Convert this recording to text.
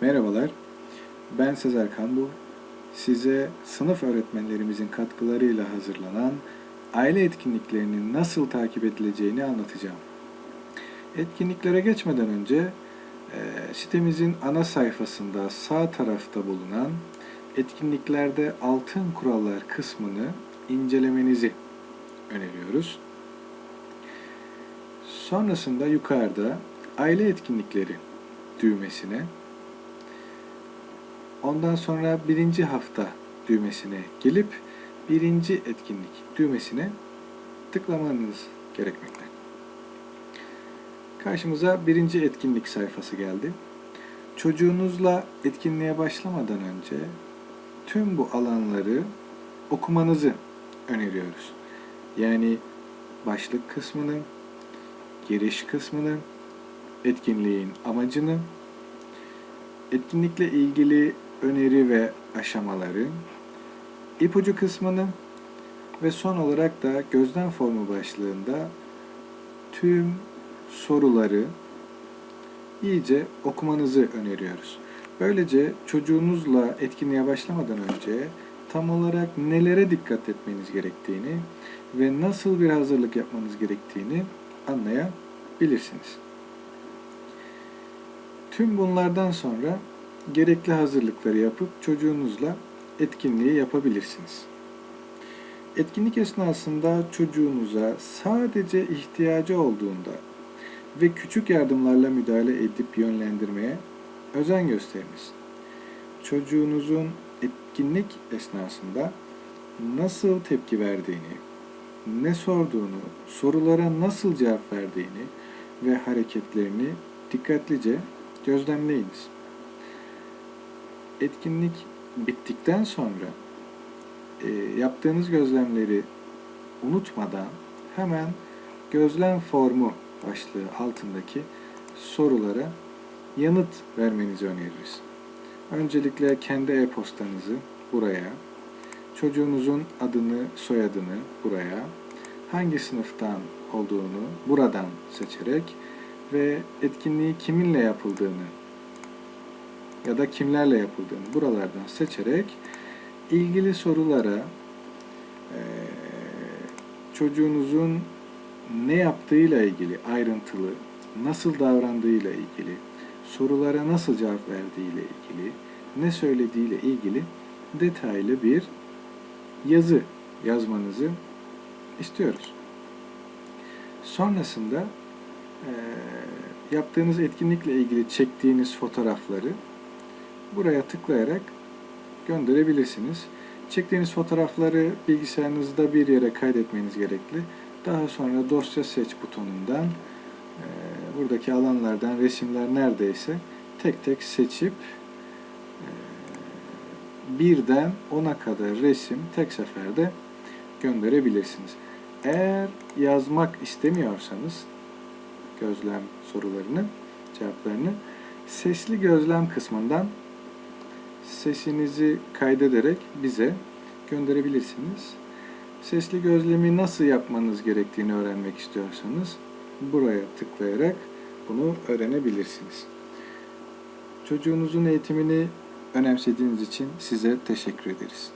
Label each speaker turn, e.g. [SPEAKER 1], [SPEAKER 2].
[SPEAKER 1] Merhabalar, ben Sezer Kanbu. Size sınıf öğretmenlerimizin katkılarıyla hazırlanan aile etkinliklerinin nasıl takip edileceğini anlatacağım. Etkinliklere geçmeden önce e, sitemizin ana sayfasında sağ tarafta bulunan etkinliklerde altın kurallar kısmını incelemenizi öneriyoruz. Sonrasında yukarıda aile etkinlikleri düğmesine ondan sonra birinci hafta düğmesine gelip birinci etkinlik düğmesine tıklamanız gerekmekte. Karşımıza birinci etkinlik sayfası geldi. Çocuğunuzla etkinliğe başlamadan önce tüm bu alanları okumanızı öneriyoruz. Yani başlık kısmını, giriş kısmını, etkinliğin amacını, etkinlikle ilgili öneri ve aşamaları, ipucu kısmını ve son olarak da gözlem formu başlığında tüm soruları iyice okumanızı öneriyoruz. Böylece çocuğunuzla etkinliğe başlamadan önce tam olarak nelere dikkat etmeniz gerektiğini ve nasıl bir hazırlık yapmanız gerektiğini anlayabilirsiniz. Tüm bunlardan sonra gerekli hazırlıkları yapıp çocuğunuzla etkinliği yapabilirsiniz. Etkinlik esnasında çocuğunuza sadece ihtiyacı olduğunda ve küçük yardımlarla müdahale edip yönlendirmeye özen gösteriniz. Çocuğunuzun etkinlik esnasında nasıl tepki verdiğini, ne sorduğunu, sorulara nasıl cevap verdiğini ve hareketlerini dikkatlice gözlemleyiniz. Etkinlik bittikten sonra e, yaptığınız gözlemleri unutmadan hemen gözlem formu başlığı altındaki sorulara yanıt vermenizi öneririz. Öncelikle kendi e-postanızı buraya, çocuğunuzun adını, soyadını buraya, hangi sınıftan olduğunu buradan seçerek ve etkinliği kiminle yapıldığını ya da kimlerle yapıldığını buralardan seçerek ilgili sorulara eee, çocuğunuzun ne yaptığıyla ilgili ayrıntılı, nasıl davrandığıyla ilgili, sorulara nasıl cevap verdiğiyle ilgili, ne söylediğiyle ilgili detaylı bir yazı yazmanızı istiyoruz. Sonrasında eee, yaptığınız etkinlikle ilgili çektiğiniz fotoğrafları buraya tıklayarak gönderebilirsiniz. Çektiğiniz fotoğrafları bilgisayarınızda bir yere kaydetmeniz gerekli. Daha sonra dosya seç butonundan e, buradaki alanlardan resimler neredeyse tek tek seçip e, birden ona kadar resim tek seferde gönderebilirsiniz. Eğer yazmak istemiyorsanız gözlem sorularını, cevaplarını sesli gözlem kısmından sesinizi kaydederek bize gönderebilirsiniz. Sesli gözlemi nasıl yapmanız gerektiğini öğrenmek istiyorsanız buraya tıklayarak bunu öğrenebilirsiniz. Çocuğunuzun eğitimini önemsediğiniz için size teşekkür ederiz.